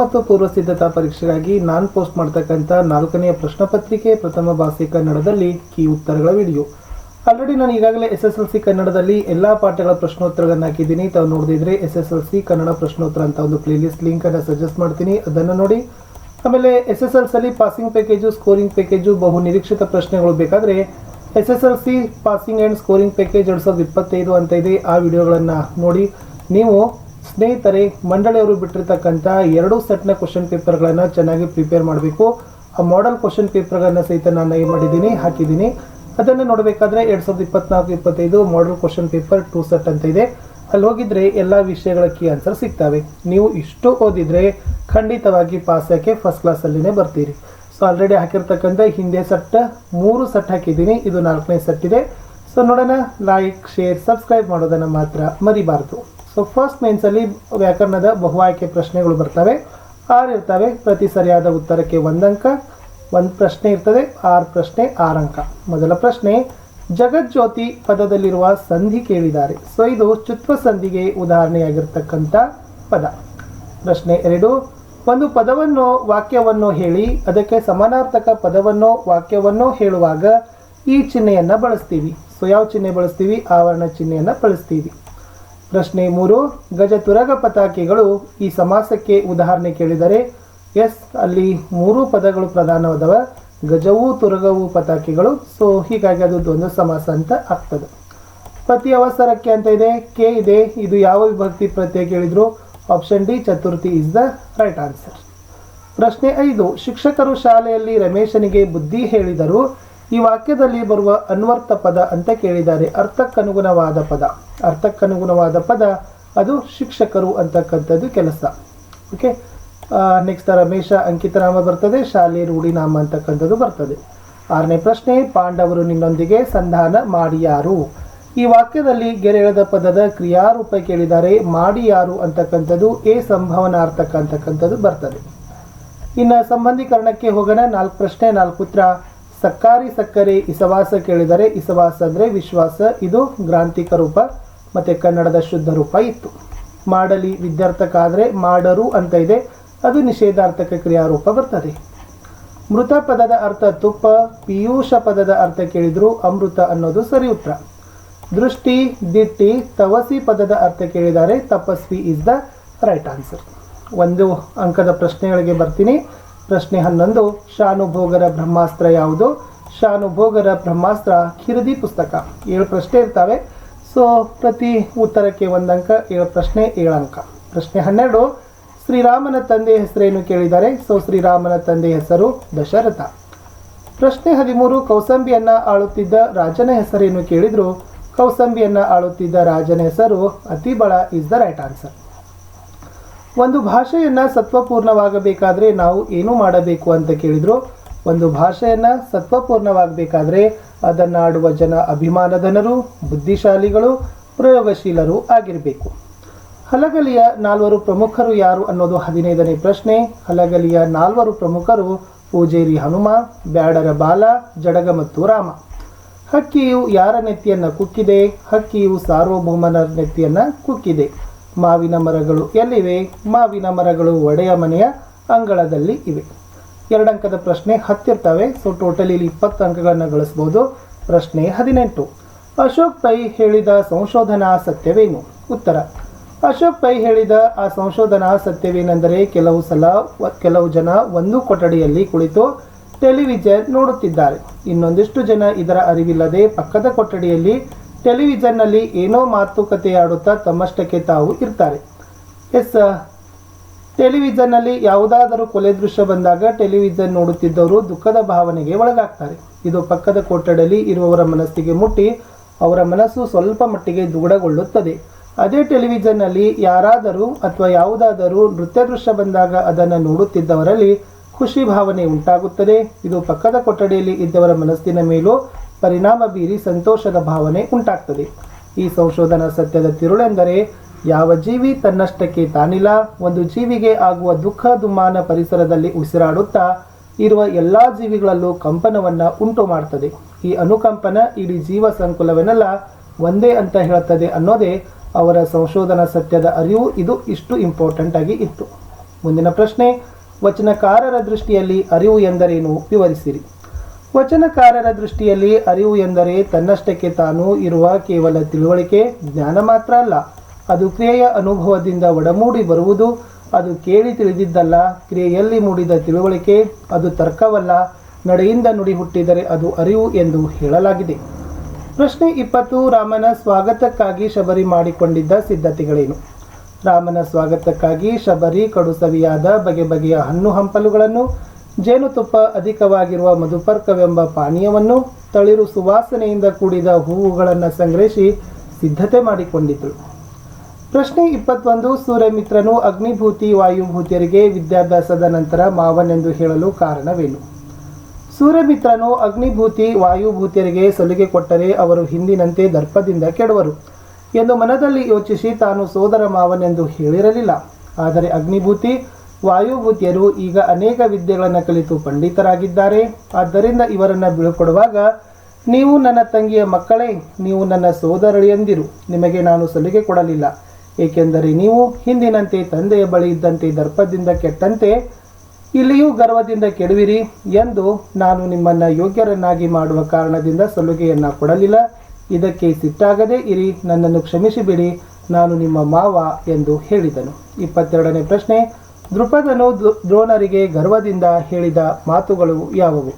ಮತ್ತು ಪೂರ್ವ ಸಿದ್ಧತಾ ಪರೀಕ್ಷೆಗಾಗಿ ನಾನು ಪೋಸ್ಟ್ ಮಾಡ್ತಕ್ಕಂಥ ನಾಲ್ಕನೆಯ ಪ್ರಶ್ನೆ ಪತ್ರಿಕೆ ಪ್ರಥಮ ಭಾಷೆ ಕನ್ನಡದಲ್ಲಿ ಕೀ ಉತ್ತರಗಳ ವಿಡಿಯೋ. ಆಲ್ರೆಡಿ ನಾನು ಈಗಾಗಲೇ ಎಸ್ ಎಸ್ ಎಲ್ ಸಿ ಕನ್ನಡದಲ್ಲಿ ಎಲ್ಲ ಪಾಠಗಳ ಪ್ರಶ್ನೋತ್ತರಗಳನ್ನು ಹಾಕಿದ್ದೀನಿ. ತಾವು ನೋಡಿದ್ರೆ S S L C Kannada ಪ್ರಶ್ನೋತ್ತರ ಅಂತ ಒಂದು ಪ್ಲೇಲಿಸ್ಟ್ ಲಿಂಕ್ ಅನ್ನು ಸಜೆಸ್ಟ್ ಮಾಡ್ತೀನಿ. ಅದನ್ನು ನೋಡಿ. ಆಮೇಲೆ ಎಸ್ ಎಸ್ ಎಲ್ ಅಲ್ಲಿ ಪಾಸಿಂಗ್ ಪ್ಯಾಕೇಜು ಸ್ಕೋರಿಂಗ್ ಪ್ಯಾಕೇಜು ಬಹು ನಿರೀಕ್ಷಿತ ಪ್ರಶ್ನೆಗಳು ಬೇಕಾದರೆ S S L C passing and scoring package ಎರಡು ಸಾವಿರದ ಇಪ್ಪತ್ತೈದು ಅಂತ ಇದೆ. ಆ ವಿಡಿಯೋಗಳನ್ನು ನೋಡಿ. ನೀವು ಸ್ನೇಹಿತರೆ, ಮಂಡಳಿಯವರು ಬಿಟ್ಟಿರ್ತಕ್ಕಂಥ ಎರಡು ಸೆಟ್ನ ಕ್ವಶನ್ ಪೇಪರ್ಗಳನ್ನು ಚೆನ್ನಾಗಿ ಪ್ರಿಪೇರ್ ಮಾಡಬೇಕು. ಆ ಮಾಡೆಲ್ ಕ್ವಶನ್ ಪೇಪರ್ಗಳನ್ನು ಸಹಿತ ನಾನು ಏನು ಮಾಡಿದ್ದೀನಿ, ಹಾಕಿದ್ದೀನಿ. ಅದನ್ನು ನೋಡಬೇಕಾದ್ರೆ ಎರಡು ಸಾವಿರದ ಇಪ್ಪತ್ನಾಲ್ಕು, ಇಪ್ಪತ್ತೈದು model question paper two set ಅಂತ ಇದೆ. ಅಲ್ಲಿ ಹೋಗಿದ್ರೆ ಎಲ್ಲ ವಿಷಯಗಳ ಕೀ ಆನ್ಸರ್ ಸಿಗ್ತವೆ. ನೀವು ಇಷ್ಟು ಓದಿದರೆ ಖಂಡಿತವಾಗಿ ಪಾಸ್ ಯಾಕೆ ಫಸ್ಟ್ ಕ್ಲಾಸಲ್ಲಿನೇ ಬರ್ತೀರಿ. ಸೊ ಆಲ್ರೆಡಿ ಹಾಕಿರ್ತಕ್ಕಂಥ ಹಿಂದೆ ಸೆಟ್ ಮೂರು ಸೆಟ್ ಹಾಕಿದ್ದೀನಿ. ಇದು ನಾಲ್ಕನೇ ಸೆಟ್ ಇದೆ. ಸೊ ನೋಡೋಣ ಲೈಕ್ ಶೇರ್ ಸಬ್ಸ್ಕ್ರೈಬ್ ಮಾಡೋದನ್ನು ಮಾತ್ರ ಮರಿಬಾರ್ದು. ಸೊ ಫಸ್ಟ್ ಮೇನ್ಸಲ್ಲಿ ವ್ಯಾಕರಣದ ಬಹು ಆಯ್ಕೆ ಪ್ರಶ್ನೆಗಳು ಬರ್ತವೆ. ಆರು ಇರ್ತವೆ, ಪ್ರತಿ ಸರಿಯಾದ ಉತ್ತರಕ್ಕೆ ಒಂದಂಕ, ಒಂದು ಪ್ರಶ್ನೆ ಇರ್ತದೆ, ಆರು ಪ್ರಶ್ನೆ ಆರು ಅಂಕ ಮೊದಲ ಪ್ರಶ್ನೆ, ಜಗಜ್ಯೋತಿ ಪದದಲ್ಲಿರುವ ಸಂಧಿ ಕೇಳಿದ್ದಾರೆ. ಸೊ ಇದು ಚುತ್ವ ಸಂಧಿಗೆ ಉದಾಹರಣೆಯಾಗಿರ್ತಕ್ಕಂಥ ಪದ. ಪ್ರಶ್ನೆ ಎರಡು, ಒಂದು ಪದವನ್ನು, ವಾಕ್ಯವನ್ನು ಹೇಳಿ, ಅದಕ್ಕೆ ಸಮಾನಾರ್ಥಕ ಪದವನ್ನು, ವಾಕ್ಯವನ್ನು ಹೇಳುವಾಗ ಈ ಚಿಹ್ನೆಯನ್ನು ಬಳಸ್ತೀವಿ. ಸೊ ಯಾವ ಚಿಹ್ನೆ ಬಳಸ್ತೀವಿ? ಆವರಣ ಚಿಹ್ನೆಯನ್ನು ಬಳಸ್ತೀವಿ. ಪ್ರಶ್ನೆ ಮೂರು, ಗಜ ತುರಗ ಪತಾಕೆಗಳು ಈ ಸಮಾಸಕ್ಕೆ ಉದಾಹರಣೆ ಕೇಳಿದರೆ, ಎಸ್ ಅಲ್ಲಿ ಮೂರು ಪದಗಳು ಪ್ರಧಾನವಾದವ, ಗಜವು ತುರಗವು ಪತಾಕೆಗಳು, ಸೊ ಹೀಗಾಗಿ ಅದು ದ್ವಂದ್ವ ಸಮಾಸ ಅಂತ ಆಗ್ತದೆ. ಪ್ರತಿ ಅವಸರಕ್ಕೆ ಅಂತ ಇದೆ, ಕೆ ಇದೆ, ಇದು ಯಾವ ವಿಭಕ್ತಿ ಪ್ರತ್ಯಯ ಕೇಳಿದ್ರು? ಆಪ್ಷನ್ ಡಿ, ಚತುರ್ಥಿ ಇಸ್ ದ ರೈಟ್ ಆನ್ಸರ್. ಪ್ರಶ್ನೆ ಐದು, ಶಿಕ್ಷಕರು ಶಾಲೆಯಲ್ಲಿ ರಮೇಶನಿಗೆ ಬುದ್ಧಿ ಹೇಳಿದರು ಈ ವಾಕ್ಯದಲ್ಲಿ ಬರುವ ಅನ್ವರ್ಥ ಪದ ಅಂತ ಕೇಳಿದ್ದಾರೆ. ಅರ್ಥಕ್ಕನುಗುಣವಾದ ಪದ. ಅರ್ಥಕ್ಕನುಗುಣವಾದ ಪದ ಅದು ಶಿಕ್ಷಕರು ಅಂತಕ್ಕಂಥದ್ದು ಕೆಲಸ. ಓಕೆ ನೆಕ್ಸ್ಟ್ ರಮೇಶ ಅಂಕಿತನಾಮ ಬರ್ತದೆ, ಶಾಲೆ ರೂಢಿನಾಮ ಅಂತಕ್ಕಂಥದ್ದು ಬರ್ತದೆ. ಆರನೇ ಪ್ರಶ್ನೆ, ಪಾಂಡವರು ನಿನ್ನೊಂದಿಗೆ ಸಂಧಾನ ಮಾಡಿಯಾರು? ಈ ವಾಕ್ಯದಲ್ಲಿ ಗೆರೆಳೆದ ಪದದ ಕ್ರಿಯಾರೂಪ ಕೇಳಿದ್ದಾರೆ. ಮಾಡಿಯಾರು ಅಂತಕ್ಕಂಥದ್ದು, ಎ ಸಂಭವನಾರ್ಥಕ ಅಂತಕ್ಕಂಥದ್ದು ಬರ್ತದೆ. ಇನ್ನು ಸಂಬಂಧೀಕರಣಕ್ಕೆ ಹೋಗೋಣ. ನಾಲ್ಕು ಪ್ರಶ್ನೆ, ನಾಲ್ಕು ಉತ್ತರ. ಸಕ್ಕಾರಿ ಸಕ್ಕರೆ ಇಸವಾಸ ಕೇಳಿದರೆ ಇಸವಾಸ ಅಂದರೆ ವಿಶ್ವಾಸ, ಇದು ಗ್ರಾಂಥಿಕ ರೂಪ, ಮತ್ತು ಕನ್ನಡದ ಶುದ್ಧ ರೂಪ ಇತ್ತು. ಮಾಡಲಿ ವಿದ್ಯಾರ್ಥಕ್ಕಾದರೆ ಮಾಡರು ಅಂತ ಇದೆ, ಅದು ನಿಷೇಧಾರ್ಥಕ ಕ್ರಿಯಾರೂಪ ಬರ್ತದೆ. ಮೃತ ಪದದ ಅರ್ಥ ತುಪ್ಪ, ಪಿಯೂಷ ಪದದ ಅರ್ಥ ಕೇಳಿದ್ರು ಅಮೃತ ಅನ್ನೋದು ಸರಿ ಉತ್ತರ. ದೃಷ್ಟಿ, ದಿಟ್ಟಿ, ತವಸಿ ಪದದ ಅರ್ಥ ಕೇಳಿದರೆ ತಪಸ್ವಿ ಇಸ್ ದ ರೈಟ್ ಆನ್ಸರ್. ಒಂದು ಅಂಕದ ಪ್ರಶ್ನೆಗಳಿಗೆ ಬರ್ತೀನಿ. ಪ್ರಶ್ನೆ ಹನ್ನೊಂದು, ಶಾನುಭೋಗರ ಬ್ರಹ್ಮಾಸ್ತ್ರ ಯಾವುದು? ಶಾನುಭೋಗರ ಬ್ರಹ್ಮಾಸ್ತ್ರ ಕಿರದಿ ಪುಸ್ತಕ. ಏಳು ಪ್ರಶ್ನೆ ಇರ್ತವೆ. ಸೊ ಪ್ರತಿ ಉತ್ತರಕ್ಕೆ ಒಂದು ಅಂಕ, ಏಳು ಪ್ರಶ್ನೆ, ಏಳು ಅಂಕ. ಪ್ರಶ್ನೆ ಹನ್ನೆರಡು, ಶ್ರೀರಾಮನ ತಂದೆ ಹೆಸರೇನು ಕೇಳಿದ್ದಾರೆ? ಸೊ ಶ್ರೀರಾಮನ ತಂದೆ ಹೆಸರು ದಶರಥ. ಪ್ರಶ್ನೆ ಹದಿಮೂರು, ಕೌಸಂಬಿಯನ್ನ ಆಳುತ್ತಿದ್ದ ರಾಜನ ಹೆಸರೇನು ಕೇಳಿದ್ರು? ಕೌಸಂಬಿಯನ್ನ ಆಳುತ್ತಿದ್ದ ರಾಜನ ಹೆಸರು Atibala is the right answer ಒಂದು ಭಾಷೆಯನ್ನು ಸತ್ವಪೂರ್ಣವಾಗಬೇಕಾದರೆ ನಾವು ಏನು ಮಾಡಬೇಕು ಅಂತ ಕೇಳಿದರು. ಒಂದು ಭಾಷೆಯನ್ನು ಸತ್ವಪೂರ್ಣವಾಗಬೇಕಾದರೆ ಅದನ್ನು ಆಡುವ ಜನ ಅಭಿಮಾನಧನರು, ಬುದ್ಧಿಶಾಲಿಗಳು, ಪ್ರಯೋಗಶೀಲರು ಆಗಿರಬೇಕು. ಹಲಗಲಿಯ ನಾಲ್ವರು ಪ್ರಮುಖರು ಯಾರು ಅನ್ನೋದು ಹದಿನೈದನೇ ಪ್ರಶ್ನೆ. ಹಲಗಲಿಯ ನಾಲ್ವರು ಪ್ರಮುಖರು ಪೂಜೇರಿ ಹನುಮ, ಬ್ಯಾಡರ ಬಾಲ ಜಡಗ ಮತ್ತು ರಾಮ. ಹಕ್ಕಿಯು ಯಾರ ನೆತ್ತಿಯನ್ನು ಕುಕ್ಕಿದೆ? ಹಕ್ಕಿಯು ಸಾರ್ವಭೌಮನ ನೆತ್ತಿಯನ್ನು ಕುಕ್ಕಿದೆ. ಮಾವಿನ ಮರಗಳು ಎಲ್ಲಿವೆ? ಮಾವಿನ ಮರಗಳು ಒಡೆಯ ಮನೆಯ ಅಂಗಳದಲ್ಲಿ ಇವೆ. ಎರಡಂಕದ ಪ್ರಶ್ನೆ ಹತ್ತಿರ್ತವೆ. ಸೊ ಟೋಟಲಿ ಇಲ್ಲಿ ಇಪ್ಪತ್ತು ಅಂಕಗಳನ್ನು ಗಳಿಸ್ಬೋದು. ಪ್ರಶ್ನೆ ಹದಿನೆಂಟು. ಅಶೋಕ್ ಪೈ ಹೇಳಿದ ಸಂಶೋಧನಾ ಸತ್ಯವೇನು? ಉತ್ತರ. ಅಶೋಕ್ ಪೈ ಹೇಳಿದ ಆ ಸಂಶೋಧನಾ ಸತ್ಯವೇನೆಂದರೆ ಕೆಲವು ಸಲ ಕೆಲವು ಜನ ಒಂದು ಕೊಠಡಿಯಲ್ಲಿ ಕುಳಿತು ಟೆಲಿವಿಷನ್ ನೋಡುತ್ತಿದ್ದಾರೆ. ಇನ್ನೊಂದಿಷ್ಟು ಜನ ಇದರ ಅರಿವಿಲ್ಲದೆ ಪಕ್ಕದ ಕೊಠಡಿಯಲ್ಲಿ ಟೆಲಿವಿಷನ್ನಲ್ಲಿ ಏನೋ ಮಾತುಕತೆಯಾಡುತ್ತಾ ತಮ್ಮಷ್ಟಕ್ಕೆ ತಾವು ಇರ್ತಾರೆ. ಎಸ್ ಟೆಲಿವಿಷನ್ನಲ್ಲಿ ಯಾವುದಾದರೂ ಕೊಲೆ ದೃಶ್ಯ ಬಂದಾಗ ಟೆಲಿವಿಷನ್ ನೋಡುತ್ತಿದ್ದವರು ದುಃಖದ ಭಾವನೆಗೆ ಒಳಗಾಗ್ತಾರೆ. ಇದು ಪಕ್ಕದ ಕೊಠಡಿಯಲ್ಲಿ ಇರುವವರ ಮನಸ್ಸಿಗೆ ಮುಟ್ಟಿ ಅವರ ಮನಸ್ಸು ಸ್ವಲ್ಪ ಮಟ್ಟಿಗೆ ದುಗುಡಗೊಳ್ಳುತ್ತದೆ. ಅದೇ ಟೆಲಿವಿಷನ್ನಲ್ಲಿ ಯಾರಾದರೂ ಅಥವಾ ಯಾವುದಾದರೂ ನೃತ್ಯ ದೃಶ್ಯ ಬಂದಾಗ ಅದನ್ನು ನೋಡುತ್ತಿದ್ದವರಲ್ಲಿ ಖುಷಿ ಭಾವನೆ ಉಂಟಾಗುತ್ತದೆ. ಇದು ಪಕ್ಕದ ಕೊಠಡಿಯಲ್ಲಿ ಇದ್ದವರ ಮನಸ್ಸಿನ ಮೇಲೂ ಪರಿಣಾಮ ಬೀರಿ ಸಂತೋಷದ ಭಾವನೆ ಉಂಟಾಗ್ತದೆ. ಈ ಸಂಶೋಧನಾ ಸತ್ಯದ ತಿರುಳೆಂದರೆ, ಯಾವ ಜೀವಿ ತನ್ನಷ್ಟಕ್ಕೆ ತಾನಿಲ್ಲ, ಒಂದು ಜೀವಿಗೆ ಆಗುವ ದುಃಖ ದುಮ್ಮಾನ ಪರಿಸರದಲ್ಲಿ ಉಸಿರಾಡುತ್ತಾ, ಇರುವ ಎಲ್ಲಾ ಜೀವಿಗಳಲ್ಲೂ ಕಂಪನವನ್ನ ಉಂಟು ಮಾಡ್ತದೆ. ಈ ಅನುಕಂಪನ ಇಡೀ ಜೀವ ಸಂಕುಲವನ್ನೆಲ್ಲ, ಒಂದೇ ಅಂತ ಹೇಳುತ್ತದೆ ಅನ್ನೋದೇ ಅವರ ಸಂಶೋಧನಾ ಸತ್ಯದ ಅರಿವು. ಇದು ಇಷ್ಟು ಇಂಪಾರ್ಟೆಂಟ್ ಆಗಿ ಇತ್ತು. ಮುಂದಿನ ಪ್ರಶ್ನೆ, ವಚನಕಾರರ ದೃಷ್ಟಿಯಲ್ಲಿ ಅರಿವು ಎಂದರೇನು? ವಿವರಿಸಿರಿ. ವಚನಕಾರರ ದೃಷ್ಟಿಯಲ್ಲಿ ಅರಿವು ಎಂದರೆ ತನ್ನಷ್ಟಕ್ಕೆ ತಾನು ಇರುವ ಕೇವಲ ತಿಳುವಳಿಕೆ, ಜ್ಞಾನ ಮಾತ್ರ ಅಲ್ಲ. ಅದು ಕ್ರಿಯೆಯ ಅನುಭವದಿಂದ ಒಡಮೂಡಿ ಬರುವುದು. ಅದು ಕೇಳಿ ತಿಳಿದಿದ್ದಲ್ಲ, ಕ್ರಿಯೆಯಲ್ಲಿ ಮೂಡಿದ ತಿಳುವಳಿಕೆ, ಅದು ತರ್ಕವಲ್ಲ. ನಡೆಯಿಂದ ನುಡಿ ಹುಟ್ಟಿದರೆ ಅದು ಅರಿವು ಎಂದು ಹೇಳಲಾಗಿದೆ. ಪ್ರಶ್ನೆ ಇಪ್ಪತ್ತು, ರಾಮನ ಸ್ವಾಗತಕ್ಕಾಗಿ ಶಬರಿ ಮಾಡಿಕೊಂಡಿದ್ದ ಸಿದ್ಧತೆಗಳೇನು? ರಾಮನ ಸ್ವಾಗತಕ್ಕಾಗಿ ಶಬರಿ ಕಡುಸವಿಯಾದ ಬಗೆ ಬಗೆಯ ಹಣ್ಣು ಹಂಪಲುಗಳನ್ನು ಜೇನುತುಪ್ಪ ಅಧಿಕವಾಗಿರುವ ಮಧುಪರ್ಕವೆಂಬ ಪಾನೀಯವನ್ನು ತಳಿರು ಸುವಾಸನೆಯಿಂದ ಕೂಡಿದ ಹೂವುಗಳನ್ನು ಸಂಗ್ರಹಿಸಿ ಸಿದ್ಧತೆ ಮಾಡಿಕೊಂಡಿದ್ದಳು ಪ್ರಶ್ನೆ ಇಪ್ಪತ್ತೊಂದು, ಸೂರ್ಯಮಿತ್ರನು ಅಗ್ನಿಭೂತಿ ವಾಯುಭೂತಿಯರಿಗೆ ವಿದ್ಯಾಭ್ಯಾಸದ ನಂತರ ಮಾವನೆಂದು ಹೇಳಲು ಕಾರಣವೇನು? ಸೂರ್ಯಮಿತ್ರನು ಅಗ್ನಿಭೂತಿ ವಾಯುಭೂತಿಯರಿಗೆ ಸಲುಗೆ ಕೊಟ್ಟರೆ ಅವರು ಹಿಂದಿನಂತೆ ದರ್ಪದಿಂದ ಕೆಡುವರು ಎಂದು ಮನದಲ್ಲಿ ಯೋಚಿಸಿ ತಾನು ಸೋದರ ಮಾವನೆಂದು ಹೇಳಿರಲಿಲ್ಲ. ಆದರೆ ಅಗ್ನಿಭೂತಿ ವಾಯುಭೂತಿಯರು ಈಗ ಅನೇಕ ವಿದ್ಯೆಗಳನ್ನು ಕಲಿತು ಪಂಡಿತರಾಗಿದ್ದಾರೆ. ಆದ್ದರಿಂದ ಇವರನ್ನು ಬೀಳ್ಕೊಡುವಾಗ ನೀವು ನನ್ನ ತಂಗಿಯ ಮಕ್ಕಳೇ, ನೀವು ನನ್ನ ಸೋದರಳಿಯಂದಿರು ನಿಮಗೆ ನಾನು ಸಲಿಗೆ ಕೊಡಲಿಲ್ಲ. ಏಕೆಂದರೆ ನೀವು ಹಿಂದಿನಂತೆ ತಂದೆಯ ಬಳಿ ಇದ್ದಂತೆ ದರ್ಪದಿಂದ ಕೆಟ್ಟಂತೆ, ಇಲ್ಲಿಯೂ ಗರ್ವದಿಂದ ಕೆಡುವಿರಿ ಎಂದು ನಾನು ನಿಮ್ಮನ್ನು ಯೋಗ್ಯರನ್ನಾಗಿ ಮಾಡುವ ಕಾರಣದಿಂದ ಸಲುಗೆಯನ್ನು ಕೊಡಲಿಲ್ಲ. ಇದಕ್ಕೆ ಸಿಟ್ಟಾಗದೇ ಇರಿ, ನನ್ನನ್ನು ಕ್ಷಮಿಸಿಬಿಡಿ. ನಾನು ನಿಮ್ಮ ಮಾವ ಎಂದು ಹೇಳಿದನು. ಇಪ್ಪತ್ತೆರಡನೇ ಪ್ರಶ್ನೆ ದೃಪದನು ದ್ರೋ- ದ್ರೋಣರಿಗೆ ಗರ್ವದಿಂದ ಹೇಳಿದ ಮಾತುಗಳು ಯಾವುವು?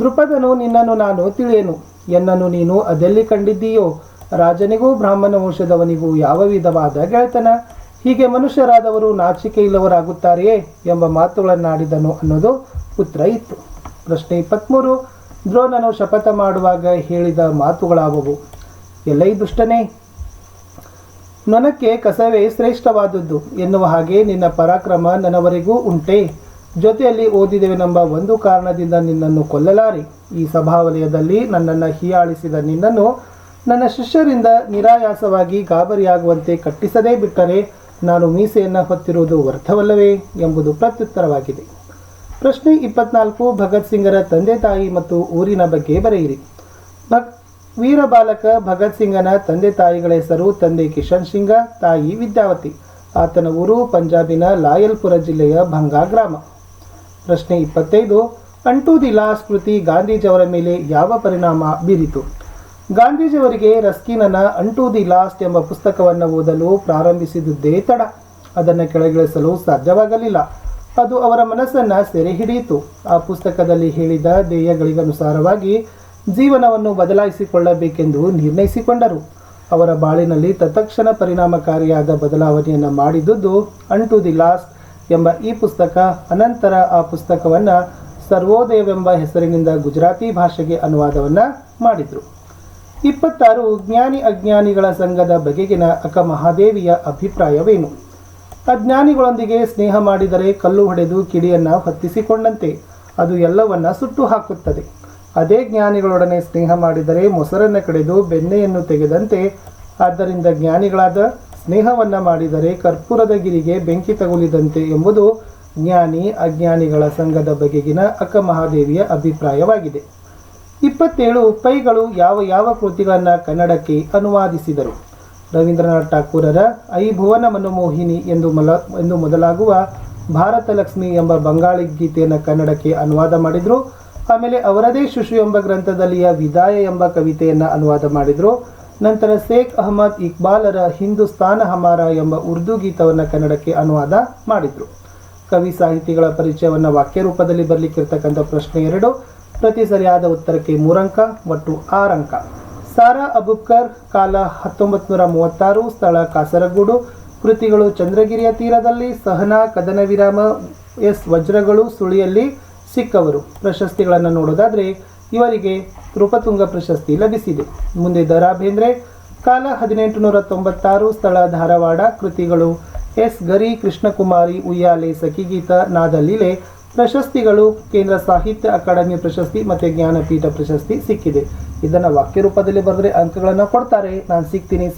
ದೃಪದನು, ನಿನ್ನನ್ನು ನಾನು ತಿಳಿಯೆನು. ಎನ್ನನ್ನು ನೀನು ಅದೆಲ್ಲಿ ಕಂಡಿದ್ದೀಯೋ? ರಾಜನಿಗೂ ಬ್ರಾಹ್ಮಣ ವಂಶದವನಿಗೂ ಯಾವ ವಿಧವಾದ ಗೆಳೆತನ? ಹೀಗೆ ಮನುಷ್ಯರಾದವರು ನಾಚಿಕೆ ಇಲ್ಲವರಾಗುತ್ತಾರೆಯೇ ಎಂಬ ಮಾತುಗಳನ್ನಾಡಿದನು ಅನ್ನೋದು ಉತ್ತರ ಇತ್ತು. ಪ್ರಶ್ನೆ ಇಪ್ಪತ್ತ್ಮೂರು ದ್ರೋಣನು ಶಪಥ ಮಾಡುವಾಗ ಹೇಳಿದ ಮಾತುಗಳಾವವು? ಎಲ್ಲೈ ದುಷ್ಟನೇ ನೊನಕ್ಕೆ ಕಸವೇ ಶ್ರೇಷ್ಠವಾದದ್ದು ಎನ್ನುವ ಹಾಗೆ ನಿನ್ನ ಪರಾಕ್ರಮ ನನವರೆಗೂ ಉಂಟೆ. ಜೊತೆಯಲ್ಲಿ ಓದಿದೆವೆನೆಂಬ ಒಂದು ಕಾರಣದಿಂದ ನಿನ್ನನ್ನು ಕೊಲ್ಲಲಾರೆ. ಈ ಸಭಾವಲಯದಲ್ಲಿ ನನ್ನನ್ನು ಹೀಯಾಳಿಸಿದ ನಿನ್ನನ್ನು ನನ್ನ ಶಿಷ್ಯರಿಂದ ನಿರಾಯಾಸವಾಗಿ ಗಾಬರಿಯಾಗುವಂತೆ ಕಟ್ಟಿಸದೇ ಬಿಟ್ಟರೆ ನಾನು ಮೀಸೆಯನ್ನು ಹೊತ್ತಿರುವುದು ವ್ಯರ್ಥವಲ್ಲವೇ ಎಂಬುದು ಪ್ರತ್ಯುತ್ತರವಾಗಿದೆ. ಪ್ರಶ್ನೆ ಇಪ್ಪತ್ನಾಲ್ಕು ಭಗತ್ ಸಿಂಗರ ತಂದೆ ತಾಯಿ ಮತ್ತು ಊರಿನ ಬಗ್ಗೆ ಬರೆಯಿರಿ. ಭಕ್ ವೀರ ಬಾಲಕ ಭಗತ್ ಸಿಂಗನ ತಂದೆ ತಾಯಿಗಳ ಹೆಸರು ತಂದೆ ಕಿಶನ್ ಸಿಂಗ, ತಾಯಿ ವಿದ್ಯಾವತಿ. ಆತನ ಊರು ಪಂಜಾಬಿನ ಲಾಯಲ್ಪುರ ಜಿಲ್ಲೆಯ ಭಂಗಾ ಗ್ರಾಮ. ಪ್ರಶ್ನೆ ಇಪ್ಪತ್ತೈದು, ಅಂಟು ದಿ ಲಾಸ್ಟ್ ಕೃತಿ ಗಾಂಧೀಜಿಯವರ ಮೇಲೆ ಯಾವ ಪರಿಣಾಮ ಬೀರಿತು? ಗಾಂಧೀಜಿಯವರಿಗೆ ರಸ್ಕಿನನ ಅಂಟು ದಿ ಲಾಸ್ಟ್ ಎಂಬ ಪುಸ್ತಕವನ್ನು ಓದಲು ಪ್ರಾರಂಭಿಸಿದುದೇ ತಡ. ಅದನ್ನು ಕೆಳಗಿಳಿಸಲು ಸಾಧ್ಯವಾಗಲಿಲ್ಲ. ಅದು ಅವರ ಮನಸ್ಸನ್ನು ಸೆರೆ ಹಿಡಿಯಿತು ಆ ಪುಸ್ತಕದಲ್ಲಿ ಹೇಳಿದ ಧ್ಯೇಯಗಳಿಗನುಸಾರವಾಗಿ ಜೀವನವನ್ನು ಬದಲಾಯಿಸಿಕೊಳ್ಳಬೇಕೆಂದು ನಿರ್ಣಯಿಸಿಕೊಂಡರು. ಅವರ ಬಾಳಿನಲ್ಲಿ ತತ್ಕ್ಷಣ ಪರಿಣಾಮಕಾರಿಯಾದ ಬದಲಾವಣೆಯನ್ನು ಮಾಡಿದುದು ಅಂಟು ದಿ ಲಾಸ್ಟ್ ಎಂಬ ಈ ಪುಸ್ತಕ. ಅನಂತರ ಆ ಪುಸ್ತಕವನ್ನು ಸರ್ವೋದಯವೆಂಬ ಹೆಸರಿನಿಂದ ಗುಜರಾತಿ ಭಾಷೆಗೆ ಅನುವಾದವನ್ನು ಮಾಡಿದರು. ಇಪ್ಪತ್ತಾರು ಜ್ಞಾನಿ ಅಜ್ಞಾನಿಗಳ ಸಂಘದ ಬಗೆಗಿನ ಅಕ ಮಹಾದೇವಿಯ ಅಭಿಪ್ರಾಯವೇನು? ಅಜ್ಞಾನಿಗಳೊಂದಿಗೆ ಸ್ನೇಹ ಮಾಡಿದರೆ ಕಲ್ಲು ಹೊಡೆದು ಕಿಡಿಯನ್ನು ಹೊತ್ತಿಸಿಕೊಂಡಂತೆ, ಅದು ಎಲ್ಲವನ್ನ ಸುಟ್ಟು ಹಾಕುತ್ತದೆ. ಅದೇ ಜ್ಞಾನಿಗಳೊಡನೆ ಸ್ನೇಹ ಮಾಡಿದರೆ ಮೊಸರನ್ನು ಕಡೆದು ಬೆಣ್ಣೆಯನ್ನು ತೆಗೆದಂತೆ, ಆದ್ದರಿಂದ ಜ್ಞಾನಿಗಳಾದ ಸ್ನೇಹವನ್ನು ಮಾಡಿದರೆ ಕರ್ಪೂರದ ಗಿರಿಗೆ ಬೆಂಕಿ ತಗುಲಿದಂತೆ ಎಂಬುದು ಜ್ಞಾನಿ ಅಜ್ಞಾನಿಗಳ ಸಂಘದ ಬಗೆಗಿನ ಅಕ್ಕ ಮಹಾದೇವಿಯ ಅಭಿಪ್ರಾಯವಾಗಿದೆ. ಇಪ್ಪತ್ತೇಳು, ಪೈಗಳು ಯಾವ ಯಾವ ಕೃತಿಗಳನ್ನು ಕನ್ನಡಕ್ಕೆ ಅನುವಾದಿಸಿದರು? ರವೀಂದ್ರನಾಥ್ ಠಾಕೂರರ ಐ ಭುವನ ಮನಮೋಹಿನಿ ಎಂದು ಮಲ, ಎಂದು ಮೊದಲಾಗುವ ಭಾರತ ಲಕ್ಷ್ಮಿ ಎಂಬ ಬಂಗಾಳಿ ಗೀತೆಯನ್ನು ಕನ್ನಡಕ್ಕೆ ಅನುವಾದ ಮಾಡಿದರು. ಆಮೇಲೆ ಅವರದೇ ಶಿಶು ಎಂಬ ಗ್ರಂಥದಲ್ಲಿಯ ವಿದಾಯ ಎಂಬ ಕವಿತೆಯನ್ನು ಅನುವಾದ ಮಾಡಿದರು. ನಂತರ ಶೇಖ್ ಅಹಮದ್ ಇಕ್ಬಾಲರ ಹಿಂದೂಸ್ತಾನ ಹಮಾರ ಎಂಬ ಉರ್ದು ಗೀತವನ್ನು ಕನ್ನಡಕ್ಕೆ ಅನುವಾದ ಮಾಡಿದರು. ಕವಿ ಸಾಹಿತಿಗಳ ಪರಿಚಯವನ್ನು ವಾಕ್ಯ ರೂಪದಲ್ಲಿ ಬರಲಿಕ್ಕಿರ್ತಕ್ಕಂಥ ಪ್ರಶ್ನೆ ಎರಡು. ಪ್ರತಿ ಸರಿಯಾದ ಉತ್ತರಕ್ಕೆ ಮೂರಂಕ ಒಟ್ಟು ಆರಂಕ. ಸಾರಾ ಅಬುಬ್ಕರ್ ಕಾಲ ಹತ್ತೊಂಬತ್ತು ನೂರ ಮೂವತ್ತಾರು, ಸ್ಥಳ ಕಾಸರಗೂಡು. ಕೃತಿಗಳು ಚಂದ್ರಗಿರಿಯ ತೀರದಲ್ಲಿ ಸಹನಾ ಕದನ ವಿರಾಮ ಎಸ್ ವಜ್ರಗಳು ಸುಳಿಯಲ್ಲಿ ಸಿಕ್ಕವರು ಪ್ರಶಸ್ತಿಗಳನ್ನು ನೋಡೋದಾದರೆ ಇವರಿಗೆ ಕೃಪತುಂಗ ಪ್ರಶಸ್ತಿ ಲಭಿಸಿದೆ. ಮುಂದೆ ದ ಬೇಂದ್ರೆ ಕಾಲ ಹದಿನೆಂಟು ನೂರ ತೊಂಬತ್ತಾರು ಸ್ಥಳ ಧಾರವಾಡ ಕೃತಿಗಳು ಎಸ್ ಗರಿ ಕೃಷ್ಣಕುಮಾರಿ ಉಯ್ಯಾಲೆ ಸಖಿಗೀತ ನಾದಲೀಲೆ ಪ್ರಶಸ್ತಿಗಳು ಕೇಂದ್ರ ಸಾಹಿತ್ಯ ಅಕಾಡೆಮಿ ಪ್ರಶಸ್ತಿ ಮತ್ತು ಜ್ಞಾನಪೀಠ ಪ್ರಶಸ್ತಿ ಸಿಕ್ಕಿದೆ. ಇದನ್ನು ವಾಕ್ಯ ರೂಪದಲ್ಲಿ ಬರೆದ್ರೆ ಅಂಕಗಳನ್ನು ಕೊಡ್ತಾರೆ. ನಾನು ಸಿಗ್ತೀನಿ.